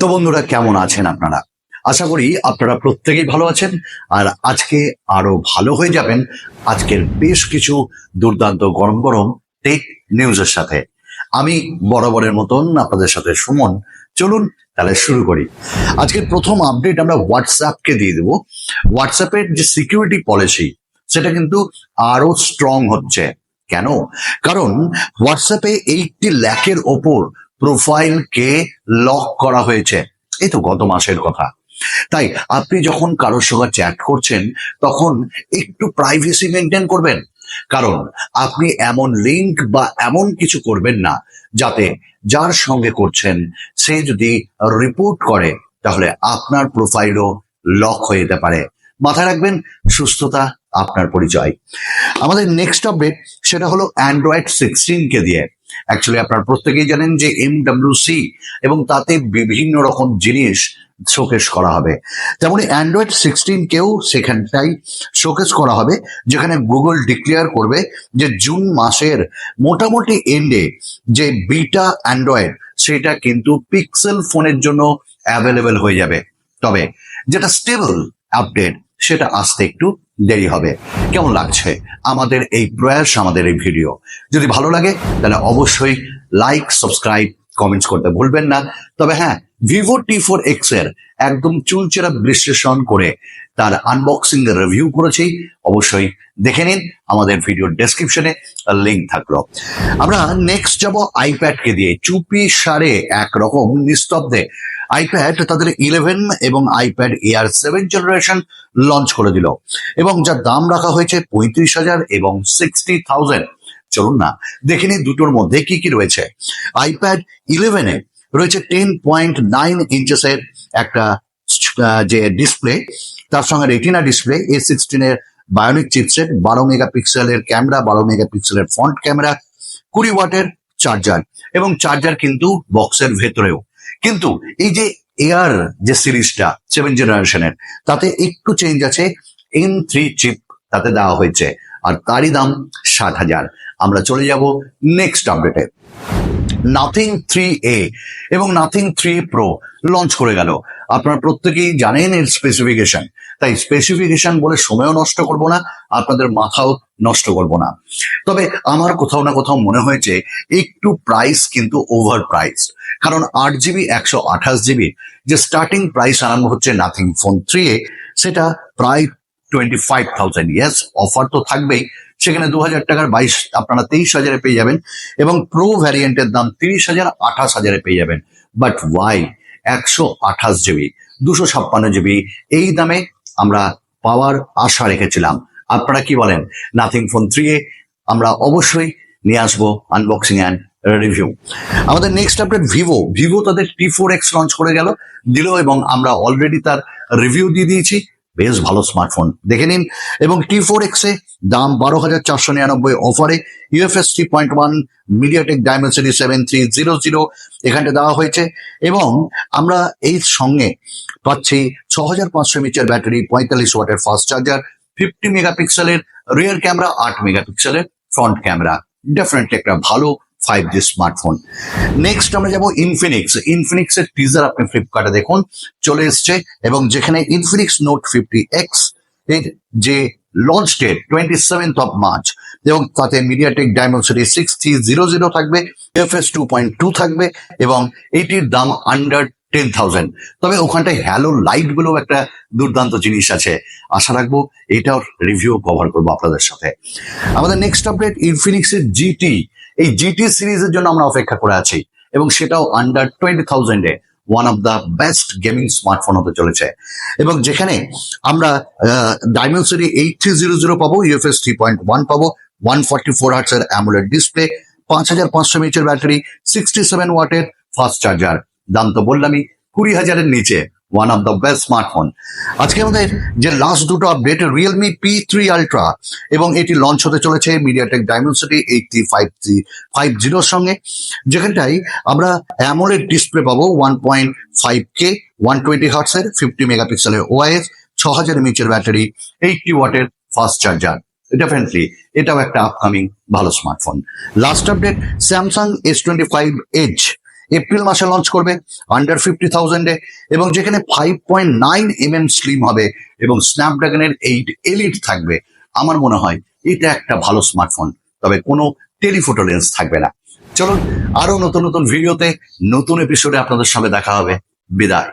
তো বন্ধুরা, কেমন আছেন আপনারা? আশা করি আপনারা প্রত্যেকেই ভালো আছেন, আর আজকে আরও ভালো হয়ে যাবেন। আজকের বেশ কিছু দুর্দান্ত গরম গরম টেক নিউজের সাথে। আমি বরাবরের মতন আপনাদের সাথে সুমন। চলুন তাহলে শুরু করি। আজকের প্রথম আপডেট আমরা হোয়াটসঅ্যাপকে দিয়ে দেবো। হোয়াটসঅ্যাপের যে সিকিউরিটি পলিসি সেটা কিন্তু আরও স্ট্রং হচ্ছে। কেন? কারণ হোয়াটসঅ্যাপে এইটটি ল্যাকের ওপর প্রোফাইলকে লক করা হয়েছে। এই তো গত মাসের কথা। তাই আপনি যখন কারোর সঙ্গে চ্যাট করছেন, তখন একটু প্রাইভেসি মেনটেন করবেন। কারণ আপনি এমন লিংক বা এমন কিছু করবেন না, যাতে যার সঙ্গে করছেন, সে যদি রিপোর্ট করে, তাহলে আপনার প্রোফাইলও লক হয়ে যেতে পারে। মাথায় রাখবেন, সুস্থতা আপনার পরিচয়। আমাদের নেক্সট আপডেট সেটা হলো অ্যান্ড্রয়েড সিক্সটিন কে দিয়ে। অ্যাকচুয়ালি আপনারা প্রত্যেকেই জানেন যে এম সি এবং তাতে বিভিন্ন রকম জিনিস শোকেস করা হবে। তেমনি অ্যান্ড্রয়েড সিক্সটিন কেও সেখানটাই শোকেস করা হবে, যেখানে গুগল ডিক্লেয়ার করবে যে জুন মাসের মোটামুটি এন্ডে যে বিটা অ্যান্ড্রয়েড সেটা কিন্তু পিক্সেল ফোনের জন্য অ্যাভেলেবেল হয়ে যাবে। তবে যেটা স্টেবল আপডেট সেটা আসতে একটু দেরি হবে। কেমন লাগছে? আমাদের এই প্রয়াস, আমাদের এই ভিডিও। যদি ভালো লাগে, তাহলে অবশ্যই লাইক সাবস্ক্রাইব কমেন্টস করতে ভুলবেন না। তবে হ্যাঁ ভিভো টি ফোর এক্সের একদম চুলচেরা বিশ্লেষণ করে তার আনবক্সিং এর রিভিউ করেছি। অবশ্যই দেখে নিন, আমাদের ভিডিও ডেসক্রিপশনে লিঙ্ক থাকল। আমরা নেক্সট যাব আইপ্যাডকে দিয়ে। চুপি সারে একরকম নিস্তব্ধে আইপ্যাড তাদের ইলেভেন এবং iPad air seven generation launch করে দিল। এবং যার দাম রাখা হয়েছে পঁয়ত্রিশ হাজার এবং সিক্সটি থাউজেন্ড চলুন না, দেখে নিই দুটোর মধ্যে কি কি রয়েছে। আইপ্যাড ইলেভেনে রয়েছে টেন পয়েন্ট নাইন ইঞ্চেসের একটা যে ডিসপ্লে তার সঙ্গে রেটিনা ডিসপ্লে এ সিক্সটিনের বায়োনিক চিপসেট বারো মেগাপিক্সেলের ক্যামেরা বারো মেগাপিক্সেলের ফ্রন্ট ক্যামেরা কুড়ি ওয়াটের চার্জার এবং চার্জার কিন্তু বক্সের ভেতরেও। কিন্তু এই যে এয়ার যে সিরিজটা সেভেন জেনারেশনের তাতে একটু চেঞ্জ আছে এন থ্রি চিপ তাতে দেওয়া হয়েছে, আর তারই দাম ষাট হাজার। আমরা চলে যাব নেক্সট আপডেটে নাথিং থ্রি এ এবং নাথিং থ্রি প্রো লঞ্চ করে গেল। আপনারা প্রত্যেকেই জানেন এর স্পেসিফিকেশন তাই স্পেসিফিকেশন বলে সময়ও নষ্ট করব না, আপনাদের মাথাও নষ্ট করব না। তবে আমার কোথাও না কোথাও মনে হয়েছে, একটু প্রাইস কিন্তু ওভার প্রাইস কারণ আট জিবি একশো আঠাশ জিবি যে স্টার্টিং প্রাইস আরম্ভ হচ্ছে নাথিং ফোন থ্রি এ সেটা প্রায় twenty five thousand yes offer তো থাকবেই সেখানে দু হাজার টাকার বাইশ, আপনারা তেইশ হাজারে পেয়ে যাবেন এবং প্রো ভ্যারিয়েন্টের দাম তিরিশ হাজার, আঠাশ হাজারে পেয়ে যাবেন। বাট ওয়াই একশো আঠাশ জিবি দুশো ছাপ্পান্ন জিবি এই দামে আমরা পাওয়ার আশা রেখেছিলাম। আপনারা কি বলেন? নাথিং ফোন থ্রি এ আমরা অবশ্যই নিয়ে আসব আনবক্সিং অ্যান্ড রিভিউ আমাদের নেক্সট আপডেট ভিভো ভিভো তাদের টি ফোর এক্স লঞ্চ করে গেল, দিল এবং আমরা অলরেডি তার রিভিউ দিয়ে দিয়েছি। বেশ ভালো স্মার্টফোন দেখে নিন। এবং টি ফোর এক্স এ দাম বারো হাজার চারশো নিরানব্বই অফারে UFS three point one MediaTek Dimensity seven three zero zero এখানটা দেওয়া হয়েছে। এবং আমরা এই সঙ্গে পাচ্ছি ছ হাজার পাঁচশো এমএচের ব্যাটারি, পঁয়তাল্লিশ ওয়াটের ফাস্ট চার্জার ফিফটি মেগাপিক্সেলের রিয়ার ক্যামেরা আট মেগাপিক্সেলের ফ্রন্ট ক্যামেরা ডেফিনেটলি একটা ভালো ফাইভ জি স্মার্টফোন নেক্সট আমরা যাব ইনফিনিক্স ইনফিনিক্স এর টিজার আপনি ফ্লিপকার্টে দেখুন, চলে এসছে এবং যেখানে ইনফিনিক্স নোট ফিফটি এক্সের যে launch date twenty seventh of March এবং তাতে MediaTek Dimensity six three zero zero থাকবে F S two point two থাকবে, এবং এটির দাম আন্ডার টেন থাউজেন্ড তবে ওখানটায় হ্যালো লাইটগুলো একটা দুর্দান্ত জিনিস আছে। আশা রাখব এটাও রিভিউ কভার করব আপনাদের সাথে। আমাদের নেক্সট আপডেট ইনফিনিক্সের জিটি এই জিটি সিরিজের জন্য আমরা অপেক্ষা করে আছি এবং সেটাও under twenty থাউজেন্ডে one of the best gaming smartphone হতে চলেছে। এবং যেখানে আমরা Dimensity eight three zero zero পাবো ইউএফএস থ্রি পয়েন্ট ওয়ান পাবো ওয়ান ফর্টি ফোর হার্টসের অ্যামুলেট ডিসপ্লে পাঁচ হাজার পাঁচশো এমএচের ব্যাটারি সিক্সটি সেভেন ওয়াটের ফাস্ট চার্জার দাম তো বললামই, কুড়ি হাজারের নিচে। One of the best smartphone আজকে আমাদের যে লাস্ট দুটো update Realme P three ultra এবং এটি লঞ্চ হতে চলেছে MediaTek Dimensity eighty five G five জিরোর সঙ্গে। যেখানটাই আমরা অ্যামোলেড ডিসপ্লে পাবো one point five K one twenty হার্টসের fifty মেগাপিক্সেলের ওআইএস ছ হাজার এমএচের ব্যাটারি এইটটি ওয়াটের ফাস্ট চার্জার ডেফিনেটলি এটাও একটা আপকামিং ভালো smartphone last update Samsung S twenty five edge April মাসে লঞ্চ করবে আন্ডার ফিফটি থাউজেন্ডে এবং যেখানে five point nine M M slim হবে, এবং স্ন্যাপড্রাগনের এইট এলিট থাকবে। আমার মনে হয় এটা একটা ভালো স্মার্টফোন তবে কোনো টেলিফোটো লেন্স থাকবে না। চলুন, আরও নতুন নতুন ভিডিওতে নতুন এপিসোডে আপনাদের সামনে দেখা হবে। বিদায়।